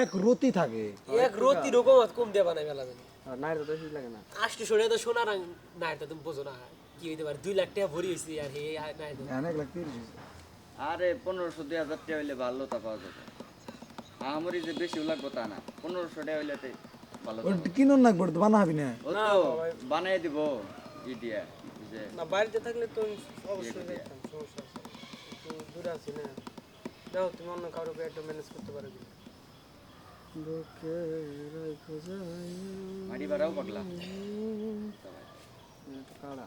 এক রতি থাকে। এক রতি রকম কম দিয়ে বানাই ফেলা যাবে আর তো ঠিক লাগে না। আজকে শোনে তো সোনা রং নাই তো তুমি বোঝো না। কি হইতে পারে? দুই লাখ টাকা ভরি হয়েছে আর হে নাই তো অনেক লাখ তিরিশ আরে পনেরোশো দুই হাজার টাকা হইলে ভালো তা পাওয়া যাবে। আমারই যে বেশি লাগবো তা না। পনেরোশো টাকা হইলে ভালো কিনুন না করতে বানা হবি না। বানিয়ে দিব ই দিয়া ওই যে না বাড়িতে থাকলে তো অবশ্যই দেখতাম সমস্যা দূরে আছি না। দেখো তুমি অন্য কারোকে একটু ম্যানেজ করতে পারো। কি বুকে রাখো যাই মাটি বাড়াও কাড়া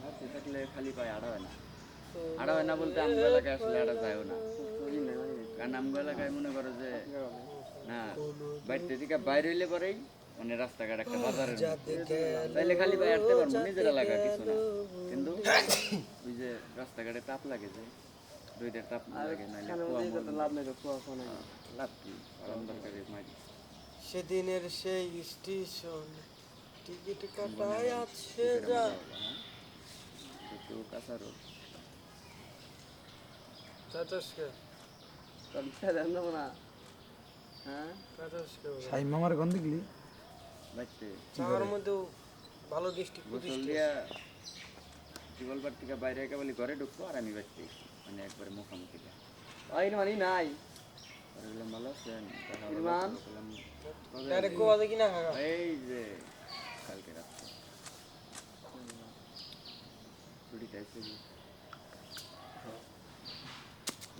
না থাকলে খালি পায়ে আড়া হয় না। আড়া হয় না বলতে আমগো এলাকায় আসলে আড়া যায়ও না। কারণ আমগো এলাকায় মনে করো যে না বাড়িতে থেকে বাইরে হইলে পরেই মানে রাস্তাঘাট একটা বাজারের তাইলে খালি হাঁটতে পারব নিজের এলাকা কিছু না। কিন্তু ওই যে রাস্তাঘাটে তাপ লাগে যে দুইটা তাপ লাগে তো লাভ নাই তো লাভ কি? আরাম দরকারি মাটি সেদিনের সেই স্টেশন টিকিট কাটায় আছে যা। একটু কাঁচা রোদ চাচাসকে দেবো না হ্যাঁ। চাচাসকে সাই মামার গন্ধ দেখলি? চাওয়ার মধ্যেও ভালো দৃষ্টি থেকে বাইরে একেবারে ঘরে ঢুকবো আর আমি বাড়তে মানে একবারে মুখামুখি মানে নাই। না এই যে কালকে রাত্রে। ছুটিতে এসে কি?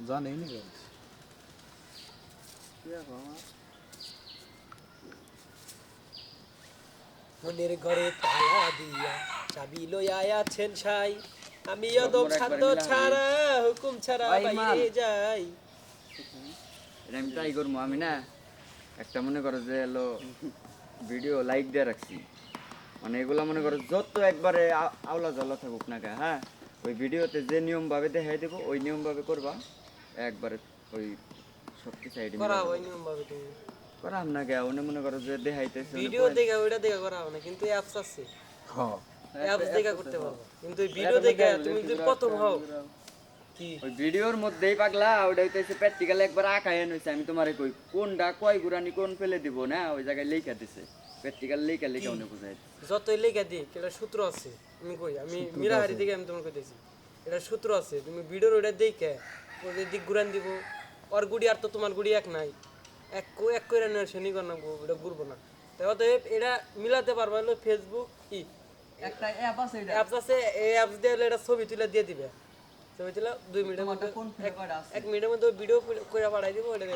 জানেই না কি আছে আমার মনের ঘরে তালা দিয়া চাবি লইয়া আছেন সাই। আমি অদম ছান্দ ছাড়া হুকুম ছাড়া বাইরে যাই। আমি ট্রাই করব আমি না একটা মনে করো যে এলো ভিডিও লাইক দিয়ে রাখছি। মানে এগুলা মনে করো যত একবারে আওলা জলা থাকুক না হ্যাঁ? ওই ভিডিওতে যে নিয়ম ভাবে দেখাই দেবো ওই নিয়ম ভাবে করবা। একবারে ওই সব কিছু করা হয় নিয়ম ভাবে তুমি করাম না কে উনি মনে করো যে দেখাইতেছে ভিডিও দেখা ওইটা দেখা করা হবে না কিন্তু অ্যাপস আছে। হ্যাঁ অ্যাপস দেখা করতে পারব। কিন্তু ভিডিও দেখা তুমি যদি প্রথম হও ওই ভিডিওর মধ্যেই পাগলা ওটা হইতেছে প্র্যাকটিক্যাল একবার আঁকায় আমি তোমারে কই কোনটা কয় গুরানি কোন ফেলে দিব না? ওই জায়গায় লেখা দিছে। প্র্যাকটিক্যাল লেখা লেখা উনি বুঝাই যতই লেখা দিই এটা সূত্র আছে আমি কই আমি মিরাহারি দিকে আমি তোমাকে কইতেছি। এটা সূত্র আছে তুমি ভিডিওর ওটা দেখে ওদের দিক ঘুরান দিব ওর গুড়ি আর তো তোমার গুড়ি এক নাই। এক এক করে নেওয়ার শনি কর না এটা ঘুরবো না। তাই অতএব এটা মিলাতে পারব হলো ফেসবুক কি একটা অ্যাপ আছে এটা? অ্যাপস আছে এই অ্যাপস দিয়ে হলো এটা ছবি তুলে দিয়ে দিবে। ছবি তুলে দুই মিনিটের মধ্যে এক মিনিটের মধ্যে ভিডিও করে পাঠাই দিব ওটা